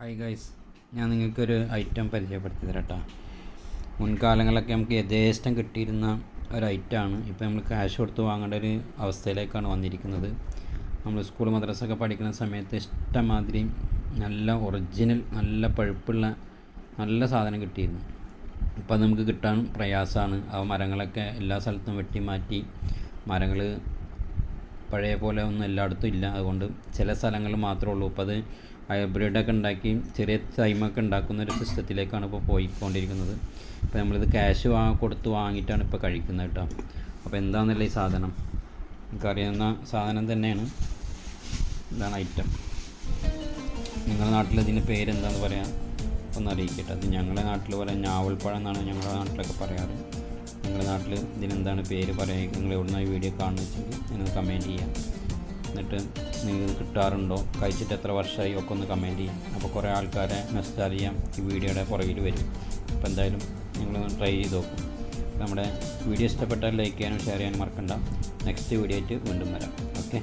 Hi guys ഞാൻ നിങ്ങൾക്കൊരു item പരിചയപ്പെടുത്തി തരട്ടോ മുൻകാലങ്ങളിലൊക്കെ നമുക്ക് യഥേഷ്ടം കിട്ടിയിരുന്ന ഒരു ഐറ്റമാണ് ഇപ്പോൾ നമ്മൾ ക്യാഷ് കൊടുത്ത് വാങ്ങേണ്ട ഒരു അവസ്ഥയിലേക്കാണ് വന്നിരിക്കുന്നത്. നമ്മൾ സ്കൂൾ മദ്രസൊക്കെ പഠിക്കുന്ന സമയത്ത് ഇഷ്ടമാതിരി നല്ല ഒറിജിനൽ നല്ല പഴുപ്പുള്ള നല്ല സാധനം കിട്ടിയിരുന്നു. ഇപ്പോൾ അത് നമുക്ക് കിട്ടാൻ പ്രയാസമാണ്. ആ മരങ്ങളൊക്കെ എല്ലാ സ്ഥലത്തും വെട്ടി മാറ്റി മരങ്ങൾ പഴയ പോലെ ഒന്നും എല്ലായിടത്തും ഇല്ല. അതുകൊണ്ട് ചില സ്ഥലങ്ങളിൽ മാത്രമേ ഉള്ളൂ. ഇപ്പോൾ അത് ഹൈബ്രിഡൊക്കെ ഉണ്ടാക്കി ചെറിയ തൈമൊക്കെ ഉണ്ടാക്കുന്ന ഒരു സിസ്റ്റത്തിലേക്കാണ് ഇപ്പോൾ പോയിക്കൊണ്ടിരിക്കുന്നത്. ഇപ്പോൾ നമ്മളിത് ക്യാഷ് വാങ്ങി കൊടുത്ത് വാങ്ങിയിട്ടാണ് ഇപ്പോൾ കഴിക്കുന്നത് കേട്ടോ. അപ്പോൾ എന്താണെന്നുള്ള ഈ സാധനം? നമുക്കറിയുന്ന സാധനം തന്നെയാണ്. ഇതാണ് ഐറ്റം നിങ്ങളുടെ നാട്ടിൽ ഇതിന്റെ പേരെന്താണെന്ന് പറയാം ഒന്ന് അറിയിക്കട്ടെ. അത് ഞങ്ങളുടെ നാട്ടിൽ പറയാം. ഞാവൽപ്പഴം എന്നാണ് ഞങ്ങളുടെ നാട്ടിലൊക്കെ പറയാറ്. നിങ്ങളുടെ നാട്ടിൽ ഇതിനെന്താണ് പേര് പറയുക നിങ്ങൾ എവിടുന്ന ഈ വീഡിയോ കാണുന്ന വെച്ചെങ്കിൽ നിങ്ങൾ കമന്റ് ചെയ്യാം. എന്നിട്ട് നിങ്ങൾക്ക് കിട്ടാറുണ്ടോ? കഴിച്ചിട്ട് എത്ര വർഷമായി? ഒക്കെ ഒന്ന് കമന്റ് ചെയ്യാം. അപ്പോൾ കുറേ ആൾക്കാരെ മെസ്സേജ് അറിയാം ഈ വീഡിയോയുടെ പുറകിൽ വരും. അപ്പോൾ എന്തായാലും നിങ്ങളൊന്ന് ട്രൈ ചെയ്ത് നോക്കും. നമ്മുടെ വീഡിയോ ഇഷ്ടപ്പെട്ടാൽ ലൈക്ക് ചെയ്യാനും ഷെയർ ചെയ്യാനും മറക്കണ്ട. നെക്സ്റ്റ് വീഡിയോ ആയിട്ട് വീണ്ടും വരാം. ഓക്കെ